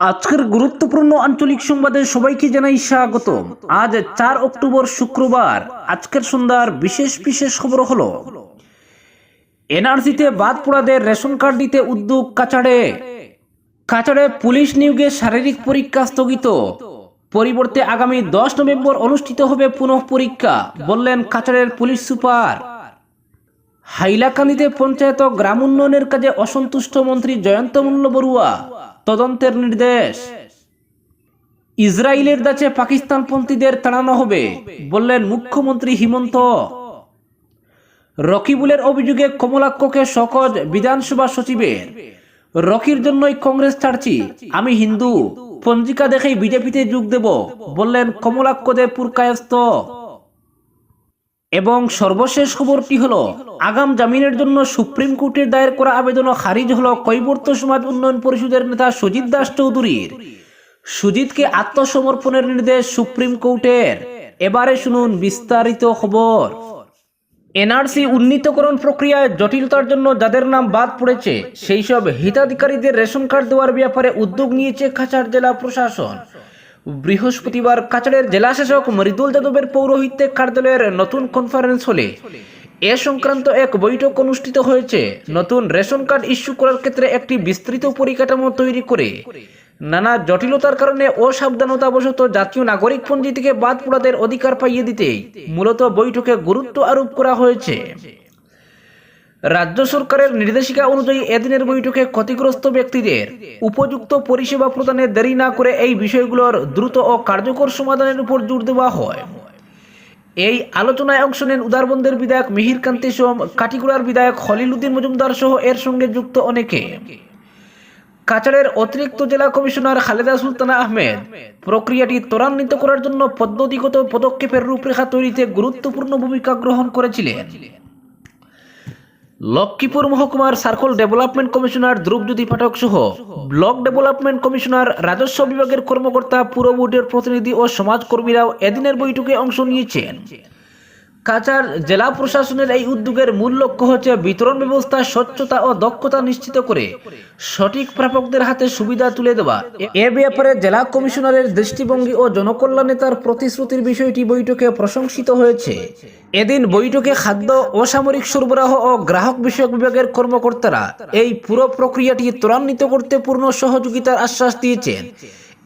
আজকের গুরুত্বপূর্ণ আঞ্চলিক সংবাদে সবাইকে জানাই স্বাগত আজ চার অক্টোবর শুক্রবার। আজকের সন্ধ্যার বিশেষ বিশেষ খবর হলো, এনআরসিতে বাদ পড়াদের রেশন কার্ড দিতে উদ্যোগ কাছাড়ে। কাছাড়ে পুলিশ নিয়োগে শারীরিক পরীক্ষা স্থগিত। পরিবর্তে আগামী দশ নভেম্বর অনুষ্ঠিত হবে পুনঃ পরীক্ষা, বললেন কাছাড়ের পুলিশ সুপার। হাইলাকান্দিতে পঞ্চায়েত গ্রাম উন্নয়নের কাজে অসন্তুষ্ট মন্ত্রী জয়ন্ত মল্ল বড়ুয়া। তদন্তের নির্দেশ। ইসরায়েলের দাচে পাকিস্তানপন্থীদের তাড়ানো হবে, বললেন মুখ্যমন্ত্রী হিমন্ত। রকিবুলের অভিযোগে কমলাক্ষকে সকজ বিধানসভা সচিবের। রকির জন্যই কংগ্রেস ছাড়ছি, আমি হিন্দু, পঞ্জিকা দেখেই বিজেপিতে যোগ দেব, বললেন কমলাক্ষ দেব পুরকায়স্ত এবং সর্বশেষ খবরটি হলো, আগাম জামিনের জন্য সুপ্রিম কোর্টের দায়ের করা আবেদনও খারিজ হলো কৈবর্ত সমাজ উন্নয়ন পরিষদের নেতা সুজিত দাস চৌধুরীর। সুজিতকে আত্মসমর্পণের নির্দেশ সুপ্রিম কোর্টের। এবারে শুনুন বিস্তারিত খবর। এনআরসি উন্নীতকরণ প্রক্রিয়ায় জটিলতার জন্য যাদের নাম বাদ পড়েছে, সেই সব হিতাধিকারীদের রেশন কার্ড দেওয়ার ব্যাপারে উদ্যোগ নিয়েছে কাছাড় জেলা প্রশাসন। বৃহস্পতিবার কাছাড়ের জেলা শাসক মৃদুল যাদবের পৌরোহিত্যে কার্যালয়ের নতুন কনফারেন্স হলে। এ সংক্রান্ত এক বৈঠক অনুষ্ঠিত হয়েছে। নতুন রেশন কার্ড ইস্যু করার ক্ষেত্রে একটি বিস্তৃত পরিকাঠামো তৈরি করে। নানা জটিলতার কারণে অসাবধানতাবশত জাতীয় নাগরিক পঞ্জি থেকে বাদ পড়াদের অধিকার পাইয়ে দিতে মূলত বৈঠকে গুরুত্ব আরোপ করা হয়েছে। রাজ্য সরকারের নির্দেশিকা অনুযায়ী এদিনের বৈঠকে ক্ষতিগ্রস্ত ব্যক্তিদের উপযুক্ত পরিষেবা প্রদানে দেরি না করে এই বিষয়গুলোর দ্রুত ও কার্যকর সমাধানের উপর জোর দেওয়া হয়। এই আলোচনায় অংশ নেন উদারবন্দের বিধায়ক মিহির কান্তি সোম, কাটিগুড়ার বিধায়ক খলিলুদ্দিন মজুমদার সহ এর সঙ্গে যুক্ত অনেকে। কাছাড়ের অতিরিক্ত জেলা কমিশনার খালেদা সুলতানা আহমেদ প্রক্রিয়াটি ত্বরান্বিত করার জন্য পদ্ধতিগত পদক্ষেপের রূপরেখা তৈরিতে গুরুত্বপূর্ণ ভূমিকা গ্রহণ করেছিলেন। লক্ষ্মীপুর মহকুমার circle development commissioner Dhrubajyoti Pathak সহ ব্লক ডেভেলপমেন্ট কমিশনার রাজস্ব বিভাগের কর্মকর্তা পুর বোর্ডের প্রতিনিধি ও সমাজকর্মীরাও এদিনের বৈঠকে অংশ নিয়েছেন। কাছাড় জেলা প্রশাসনের এই উদ্যোগের মূল লক্ষ্য হচ্ছে বিতরণ ব্যবস্থা, স্বচ্ছতা ও দক্ষতা নিশ্চিত করে সঠিক প্রাপকদের হাতে সুবিধা তুলে দেওয়া। এ ব্যাপারে জেলা কমিশনারের দৃষ্টিভঙ্গি ও জনকল্যাণে তার প্রতিশ্রুতির বিষয়টি বৈঠকে প্রশংসিত হয়েছে। এদিন বৈঠকে খাদ্য, অসামরিক সরবরাহ ও গ্রাহক বিষয়ক বিভাগের কর্মকর্তারা এই পুরো প্রক্রিয়াটি ত্বরান্বিত করতে পূর্ণ সহযোগিতার আশ্বাস দিয়েছেন।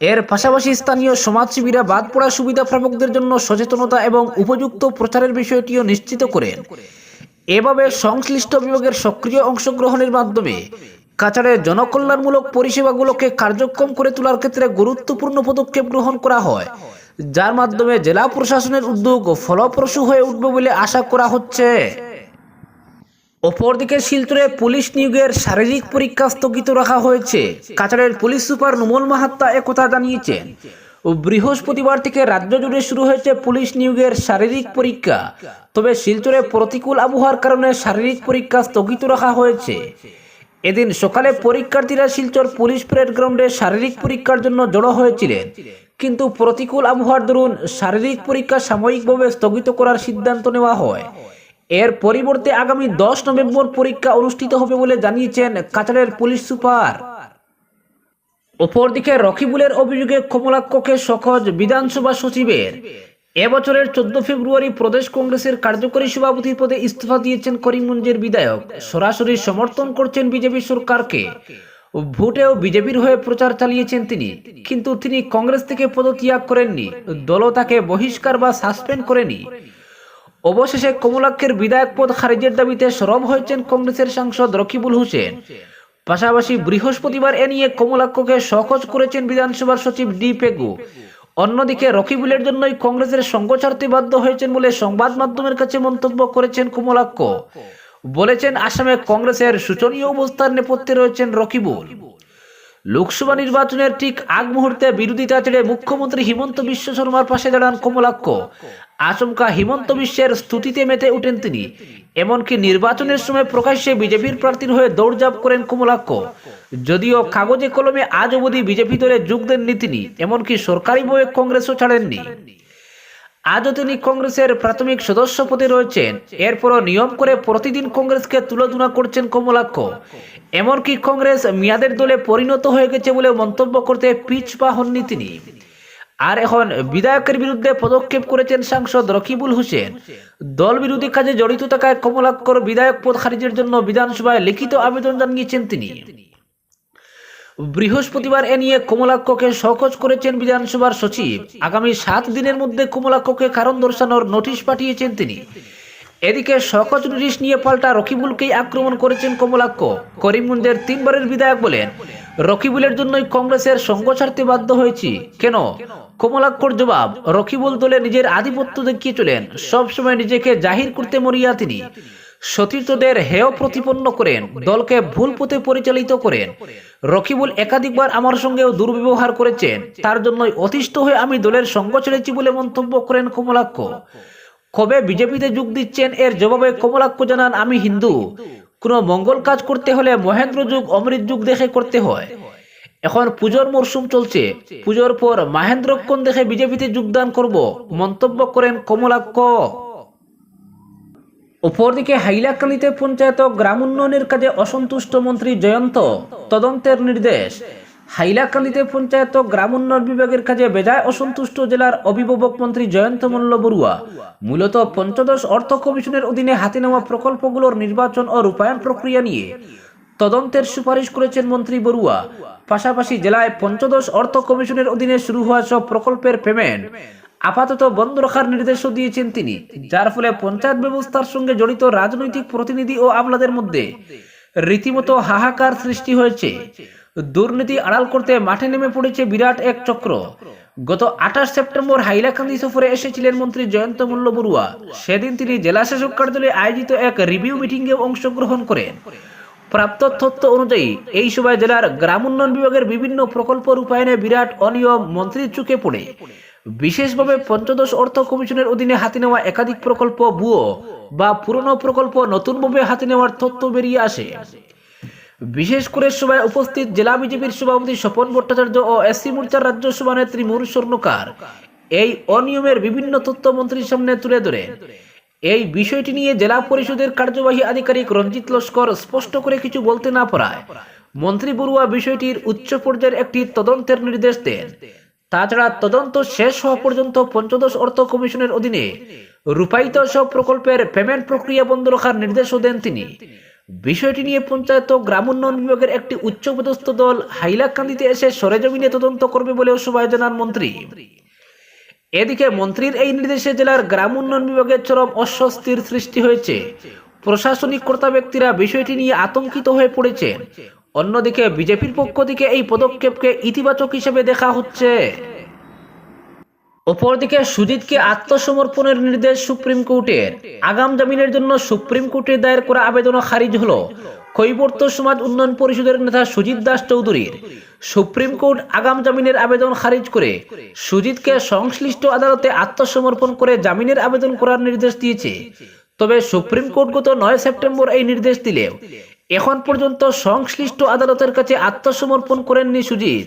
এর পাশাপাশি স্থানীয় সমাজসেবীরা বাদ পড়া সুবিধা প্রাপকদের জন্য সচেতনতা এবং উপযুক্ত প্রচারের বিষয়টিও নিশ্চিত করেন। এভাবে সংশ্লিষ্ট বিভাগের সক্রিয় অংশগ্রহণের মাধ্যমে কাছাড়ের জনকল্যাণমূলক পরিষেবাগুলোকে কার্যক্ষম করে তোলার ক্ষেত্রে গুরুত্বপূর্ণ পদক্ষেপ গ্রহণ করা হয়, যার মাধ্যমে জেলা প্রশাসনের উদ্যোগ ফলপ্রসূ হয়ে উঠবে বলে আশা করা হচ্ছে। অপরদিকে শিলচরে পুলিশ নিয়োগের শারীরিক পরীক্ষা স্থগিত রাখা হয়েছে। কাছাড়ের পুলিশ সুপার নুমল মাহাত্তা একথা জানিয়েছেন বৃহস্পতিবার থেকে রাজ্য জুড়ে শুরু হয়েছে পুলিশ নিয়োগের শারীরিক পরীক্ষা। তবে শিলচরে প্রতিকূল আবহাওয়ার কারণে শারীরিক পরীক্ষা স্থগিত রাখা হয়েছে। এদিন সকালে পরীক্ষার্থীরা শিলচর পুলিশ প্যারেড গ্রাউন্ডে শারীরিক পরীক্ষার জন্য জড়ো হয়েছিলেন। কিন্তু প্রতিকূল আবহাওয়ার দরুন শারীরিক পরীক্ষা সাময়িকভাবে স্থগিত করার সিদ্ধান্ত নেওয়া হয়। এর পরিবর্তে আগামী দশ নভেম্বর পরীক্ষা অনুষ্ঠিত হবে বলে জানিয়েছেন কাছাড়ের পুলিশ সুপার। অপরদিকে রকিবুলের অভিযোগে কমলাক্ষকে সকজ বিধানসভা সচিবের। এবছরের চোদ্দ ফেব্রুয়ারি প্রদেশ কংগ্রেসের কার্যকরী সভাপতি পদে ইস্তফা দিয়েছেন করিমগঞ্জের বিধায়ক। সরাসরি সমর্থন করছেন বিজেপি সরকারকে। ভোটেও বিজেপির হয়ে প্রচার চালিয়েছেন তিনি। কিন্তু তিনি কংগ্রেস থেকে পদত্যাগ করেননি। দলও তাকে বহিষ্কার বা সাসপেন্ড করেনি। অবশেষে কমলাক্ষের বিধায়ক পদ খারিজের দাবিতে সরব হয়েছেন কংগ্রেসের সাংসদ রকিবুল হোসেন। পাশাপাশি বৃহস্পতিবার এ নিয়ে কমলাক্ষকে সহজ করেছেন বিধানসভার সচিব ডি পেগু। অন্যদিকে রকিবুলের জন্যই কংগ্রেসের সঙ্গ ছাড়তে বাধ্য হয়েছেন বলে সংবাদ মাধ্যমের কাছে মন্তব্য করেছেন কমলাক্ষ। বলেছেন, আসামে কংগ্রেসের শোচনীয় অবস্থার নেপথ্যে রয়েছেন রকিবুল। লোকসভা নির্বাচনের ঠিক আগ মুহূর্তে বিরোধিতা ছেড়ে মুখ্যমন্ত্রী হিমন্ত বিশ্ব শর্মার পাশে দাঁড়ান কমলাক্ষ। আচমকা হিমন্ত বিশ্বের স্তুতিতে মেতে উঠেন তিনি। এমনকি নির্বাচনের সময় প্রকাশ্যে বিজেপির প্রার্থীর হয়ে দৌড়ঝাঁপ করেন কমলাক্ষ। যদিও কাগজে কলমে আজ অবধি বিজেপি দলে যোগ দেননি তিনি, এমনকি সরকারি বয়ে কংগ্রেসও ছাড়েননি। আজও তিনি কংগ্রেসের প্রাথমিক সদস্য পদে রয়েছেন। এরপরও নিয়ম করে প্রতিদিন কংগ্রেসকে তুলোধুনা করছেন কমলাক্ষ। এমনকি কংগ্রেস মেয়াদের দলে পরিণত হয়ে গেছে বলে মন্তব্য করতে পিছপা হননি তিনি। আর এখন বিধায়কের বিরুদ্ধে পদক্ষেপ করেছেন সাংসদ রকিবুল হোসেন। দল বিরোধী কাজে জড়িত থাকায় কমলাক্ষর বিধায়ক পদ খারিজের জন্য বিধানসভায় লিখিত আবেদন জানিয়েছেন তিনি। বৃহস্পতিবার এ নিয়ে কমলাক্ষকে শোকজ করেছেন বিধানসভার সচিব। আগামী সাত দিনের মধ্যে কমলাক্ষকে কারণ দর্শানোর নোটিশ পাঠিয়েছেন তিনি। এদিকে শকজ নোটিশ নিয়ে পাল্টা রকিবুলকেই আক্রমণ করেছেন কমলাক্ষ করিমগঞ্জের তিনবারের বিধায়ক বলেন রকিবুলের জন্যই কংগ্রেসের সঙ্গ ছাড়তে বাধ্য হয়েছি। কেন? কমলাক্ষর জবাব, রকিবুল দলে নিজের আধিপত্য দেখিয়ে চলেন সবসময় নিজেকে জাহির করতে মরিয়া তিনি। সতীর্থদের হেয় প্রতিপন্ন করেন, দলকে ভুল পথে পরিচালিত করেন। রকিবুল একাধিকবার আমার সঙ্গেও দুর্ব্যবহার করেছেন। তার জন্যই অতিষ্ঠ হয়ে আমি দলের সঙ্গ ছেড়েছি বলে মন্তব্য করেন কমলাক্ষ কবে বিজেপিতে যোগ দিচ্ছেন এর জবাবে কমলাক্ষ জানান, আমি হিন্দু। কোনো মঙ্গল কাজ করতে হলে মহেন্দ্র যুগ, অমৃত যুগ দেখে করতে হয়। এখন পুজোর মরশুম চলছে। পুজোর পর মহেন্দ্রক্ষণ দেখে বিজেপিতে যোগদান করব, মন্তব্য করেন কমলাক্ষ। অপরদিকে হাইলাকান্দিতে পঞ্চায়েত গ্রাম উন্নয়নের কাজে অসন্তুষ্ট মন্ত্রী জয়ন্ত, তদন্তের নির্দেশ। হাইলাকান্দিতে পঞ্চায়েত ও গ্রাম উন্নয়ন বিভাগের কাজে বেজায় অসন্তুষ্ট জেলার অভিভাবক মন্ত্রী জয়ন্ত মল্ল বড়ুয়া। মূলত পঞ্চদশ অর্থ কমিশনের অধীনে হাতে নেওয়া প্রকল্পগুলোর নির্বাচন ও রূপায়ণ প্রক্রিয়া নিয়ে তদন্তের সুপারিশ করেছেন মন্ত্রী বড়ুয়া। পাশাপাশি জেলায় পঞ্চদশ অর্থ কমিশনের অধীনে শুরু হওয়া সব প্রকল্পের পেমেন্ট আপাতত বন্ধ রাখার নির্দেশও দিয়েছেন তিনি, যার ফলে পঞ্চায়েত ব্যবস্থার সঙ্গে জড়িত রাজনৈতিক প্রতিনিধি ও আমলাদের মধ্যে রীতিমতো হাহাকার সৃষ্টি হয়েছে। দুর্নীতি আড়াল করতে মাঠে নেমে পড়েছে বিরাট এক চক্র। গত আঠাশ সেপ্টেম্বর হাইলাকান্দি সফরে এসেছিলেন মন্ত্রী জয়ন্ত মল্ল বড়ুয়া। সেদিন তিনি জেলা শাসক কার্যালয়ে আয়োজিত এক রিভিউ মিটিংয়ে অংশগ্রহণ করেন। প্রাপ্ত তথ্য অনুযায়ী, এই সভায় জেলার গ্রাম উন্নয়ন বিভাগের বিভিন্ন প্রকল্প রূপায়ণে বিরাট অনিয়ম মন্ত্রীর চুকে পড়ে। বিশেষভাবে পঞ্চদশ অর্থ কমিশনের অধীনে হাতে নেওয়া একাধিক প্রকল্প ভুয়ো বা পুরনো প্রকল্প নতুনভাবে হাতে নেওয়ার তথ্য বেরিয়ে আসে। বিশেষ করে সভায় উপস্থিত জেলা বিজেপির সভাপতি স্বপন ভট্টাচার্য ও এসসি মোর্চার রাজ্য সভানেত্রী মুর স্বর্ণকার। এই অনিয়মের বিভিন্ন তথ্য মন্ত্রীর সামনে তুলে ধরেন এই বিষয়টি নিয়ে জেলা পরিষদের কার্যবাহী আধিকারিক রঞ্জিত লস্কর স্পষ্ট করে কিছু বলতে না পারায় মন্ত্রী বড়ুয়া বিষয়টির উচ্চ পর্যায়ের একটি তদন্তের নির্দেশ দেন। তাছাড়া তদন্ত শেষ হওয়া পর্যন্ত পঞ্চদশ অর্থ কমিশনের অধীনে রূপায়িত সব প্রকল্পের পেমেন্ট প্রক্রিয়া বন্ধ রাখার নির্দেশও দেন তিনি। বিষয়টি নিয়ে পঞ্চায়েত ও গ্রাম উন্নয়ন বিভাগের একটি উচ্চপদস্থ দল হাইলাকান্দিতে এসে সরেজমিনে তদন্ত করবে বলেও সবাই জানান মন্ত্রী। এদিকে মন্ত্রীর এই নির্দেশে জেলার গ্রাম উন্নয়ন বিভাগের চরম অস্বস্তির সৃষ্টি হয়েছে। প্রশাসনিক কর্তা ব্যক্তিরা বিষয়টি নিয়ে আতঙ্কিত হয়ে পড়েছেন। অন্যদিকে বিজেপির পক্ষ থেকে এই পদক্ষেপকে ইতিবাচক হিসেবে দেখা হচ্ছে। অপরদিকে সুজিতকে আত্মসমর্পণের নির্দেশ সুপ্রিম কোর্টের। আগাম জামিনের জন্য সুপ্রিম কোর্টে দায়ের করা আবেদনও খারিজ হল কৈবর্ত সমাজ উন্নয়ন পরিষদের নেতা সুজিত দাস চৌধুরীর। সুপ্রিম কোর্ট আগাম জামিনের আবেদন খারিজ করে সুজিতকে সংশ্লিষ্ট আদালতে আত্মসমর্পণ করে জামিনের আবেদন করার নির্দেশ দিয়েছে। তবে সুপ্রিম কোর্ট গত নয় সেপ্টেম্বর এই নির্দেশ দিলেও এখন পর্যন্ত সংশ্লিষ্ট আদালতের কাছে আত্মসমর্পণ করেননি সুজিত।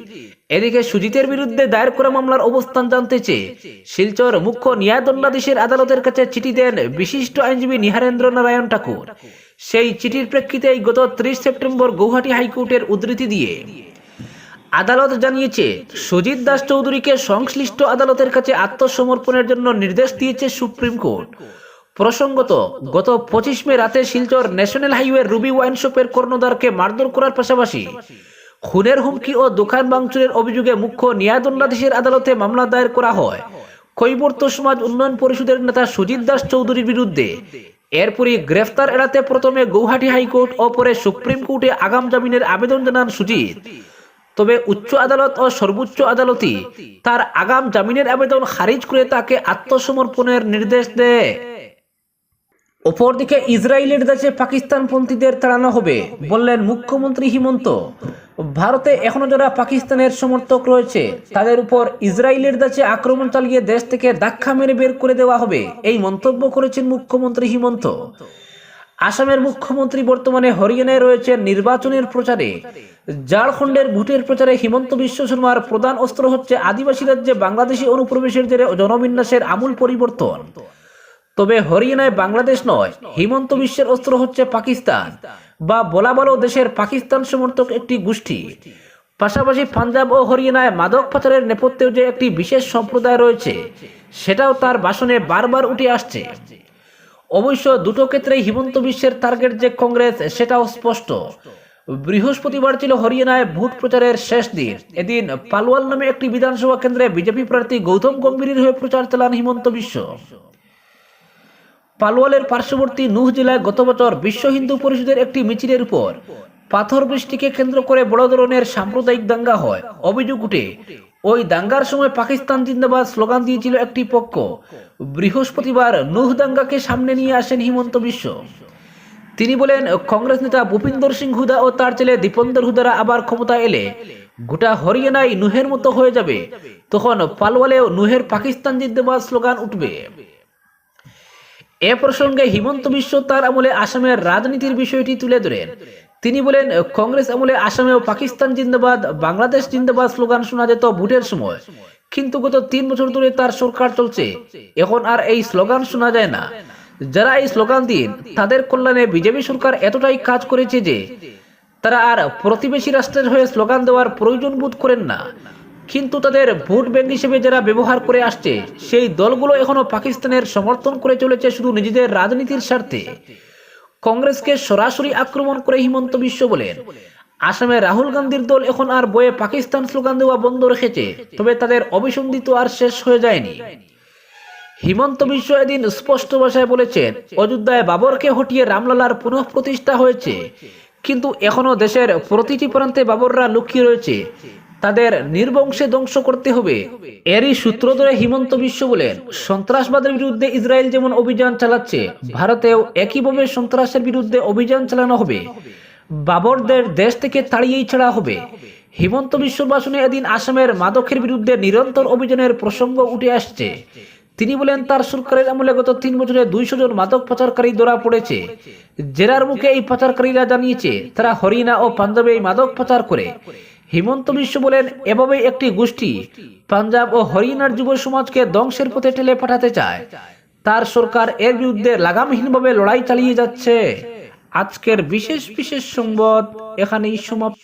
এদিকে সুজিতের বিরুদ্ধে দায়ের করা মামলার অবস্থান জানতে চেয়ে শিলচর মুখ্য ন্যায়দণ্ডাধীশের আদালতের কাছে চিঠি দেন বিশিষ্ট আইনজীবী নিহারেন্দ্র নারায়ণ ঠাকুর। সেই চিঠির প্রেক্ষিতেই গত ত্রিশ সেপ্টেম্বর গৌহাটি হাইকোর্টের উদ্ধৃতি দিয়ে আদালত জানিয়েছে, সুজিত দাস চৌধুরীকে সংশ্লিষ্ট আদালতের কাছে আত্মসমর্পণের জন্য নির্দেশ দিয়েছে সুপ্রিম কোর্ট। প্রসঙ্গত, গত পঁচিশ মে রাতে Silchar national highway Ruby wine শপের কর্ণধারকে মারধর করার পাশাপাশি খুনের হুমকি ও দোকান ভাঙচুরের অভিযোগে মুখ্য ন্যায়দণ্ডাধীশের আদালতে মামলা দায়ের করা হয়। কৈবর্ত সমাজ উন্নয়ন পরিষদের নেতা সুজিত দাস চৌধুরীর বিরুদ্ধে। এরপরই গ্রেফতার এড়াতে প্রথমে গৌহাটি হাইকোর্ট ও পরে সুপ্রিম কোর্টে আগাম জামিনের আবেদন জানান সুজিত। তবে উচ্চ আদালত ও সর্বোচ্চ আদালতই তার আগাম জামিনের আবেদন খারিজ করে তাকে আত্মসমর্পণের নির্দেশ দেয়। অপরদিকে ইসরায়েলের দেশে পাকিস্তানপন্থীদের তাড়ানো হবে, বললেন মুখ্যমন্ত্রী হিমন্ত। ভারতে এখনও যারা পাকিস্তানের সমর্থক রয়েছে, তাদের উপর ইসরায়েলের দেশে আক্রমণ চালিয়ে দেশ থেকে ধাক্কা মেরে বের করে দেওয়া হবে, এই মন্তব্য করেছেন মুখ্যমন্ত্রী হিমন্ত। আসামের মুখ্যমন্ত্রী বর্তমানে হরিয়ানায় রয়েছে নির্বাচনের প্রচারে। ঝাড়খণ্ডের ভোটের প্রচারে হিমন্ত বিশ্ব শর্মার প্রধান অস্ত্র হচ্ছে আদিবাসী রাজ্যে বাংলাদেশি অনুপ্রবেশের জেরে জনবিন্যাসের আমূল পরিবর্তন। তবে হরিয়ানায় বাংলাদেশ নয়, হিমন্ত বিশ্বের অস্ত্র হচ্ছে পাকিস্তান বা বলা বলো দেশের পাকিস্তান সমর্থক একটি গোষ্ঠী। পাশাপাশি পাঞ্জাব ও হরিয়ানায় মাদক পাচারের নেপথ্যেও যে একটি বিশেষ সম্প্রদায় রয়েছে, সেটাও তার ভাষণে বারবার উঠে আসছে। অবশ্য দুটো ক্ষেত্রেই হিমন্ত বিশ্বের টার্গেট যে কংগ্রেস, সেটাও স্পষ্ট। বৃহস্পতিবার ছিল হরিয়ানায় ভোট প্রচারের শেষ দিন। এদিন পালওয়াল নামে একটি বিধানসভা কেন্দ্রে বিজেপি প্রার্থী গৌতম গম্ভীরের হয়ে প্রচার চালান হিমন্ত বিশ্ব। পালওয়ালের পার্শ্ববর্তী নুহ জেলায় গত বছর বিশ্ব হিন্দু পরিষদের একটি মিছিলের উপর পাথর বৃষ্টিকে কেন্দ্র করে বড় ধরনের সাম্প্রদায়িক দাঙ্গা হয়। অভিযোগ উঠে, ওই দাঙ্গার সময় পাকিস্তান জিন্দাবাদ স্লোগান দিয়েছিল একটি পক্ষ, বৃহস্পতিবার নুহ দাঙ্গাকে সামনে নিয়ে আসেন হিমন্ত বিশ্ব। তিনি বলেন, কংগ্রেস নেতা ভূপিন্দর সিং হুদা ও তার ছেলে দীপন্দর হুদারা আবার ক্ষমতা এলে গোটা হরিয়ানায় নুহের মতো হয়ে যাবে। তখন পালওয়ালেও নুহের পাকিস্তান জিন্দাবাদ স্লোগান উঠবে। এ প্রসঙ্গে হিমন্ত বিশ্ব তার আমলে আসামের রাজনীতির বিষয়টি তুলে ধরেন। তিনি বলেন, কংগ্রেস আমলে আসামেও পাকিস্তান জিন্দাবাদ, বাংলাদেশ জিন্দাবাদ স্লোগান শোনা যেত ভোটের সময়। কিন্তু গত তিন বছর ধরে তার সরকার চলছে। এখন আর এই স্লোগান শোনা যায় না। যারা এই স্লোগান দিন তাদের কল্যাণে বিজেপি সরকার এতটাই কাজ করেছে যে, তারা আর প্রতিবেশী রাষ্ট্রের হয়ে স্লোগান দেওয়ার প্রয়োজন বোধ করেন না। কিন্তু তাদের ভোট ব্যাংক হিসেবে যারা ব্যবহার করে আসছে, সেই দলগুলো এখনও পাকিস্তানের সমর্থন করে চলেছে শুধু নিজেদের রাজনীতির স্বার্থে। কংগ্রেসকে সরাসরি আক্রমণ করে হিমন্ত বিশ্ব বলেন। আসামে রাহুল গান্ধীর দল এখন আর বয়ে পাকিস্তান স্লোগান দেওয়া বন্ধ রেখেছে, তবে তাদের অভিসন্ধি তো আর শেষ হয়ে যায়নি। হিমন্ত বিশ্ব এদিন স্পষ্ট ভাষায় বলেছেন, অযোধ্যায় বাবরকে হটিয়ে রামলালার পুনঃ প্রতিষ্ঠা হয়েছে। কিন্তু এখনও দেশের প্রতিটি প্রান্তে বাবররা লুকিয়ে রয়েছে। তাদের নির্বংশে ধ্বংস করতে হবে। এরই সূত্র ধরে হিমন্ত বিশ্ব বলেন, সন্ত্রাসবাদের বিরুদ্ধে ইসরায়েল যেমন অভিযান চালাচ্ছে, ভারতেও একইভাবে সন্ত্রাসের বিরুদ্ধে অভিযান চালানো হবে। বাবরদের দেশ থেকে তাড়িয়েই ছাড়া হবে। হিমন্ত বিশ্ব ভাষণে এদিন আসামের মাদকের বিরুদ্ধে নিরন্তর অভিযানের প্রসঙ্গ উঠে আসছে। তিনি বলেন, তার সরকারের আমলে গত তিন বছরে দুইশো জন মাদক পাচারকারী ধরা পড়েছে। জেরার মুখে এই পাচারকারীরা জানিয়েছে, তারা হরিয়ানা ও পাঞ্জাবে এই মাদক পাচার করে। হিমন্ত বিশ্ব বলেন, এভাবে একটি গোষ্ঠী পাঞ্জাব ও হরিয়ানার যুব সমাজকে ধ্বংসের পথে ঠেলে পাঠাতে চায়। তার সরকার এর বিরুদ্ধে লাগামহীনভাবে লড়াই চালিয়ে যাচ্ছে। আজকের বিশেষ বিশেষ সংবাদ এখানেই সমাপ্ত।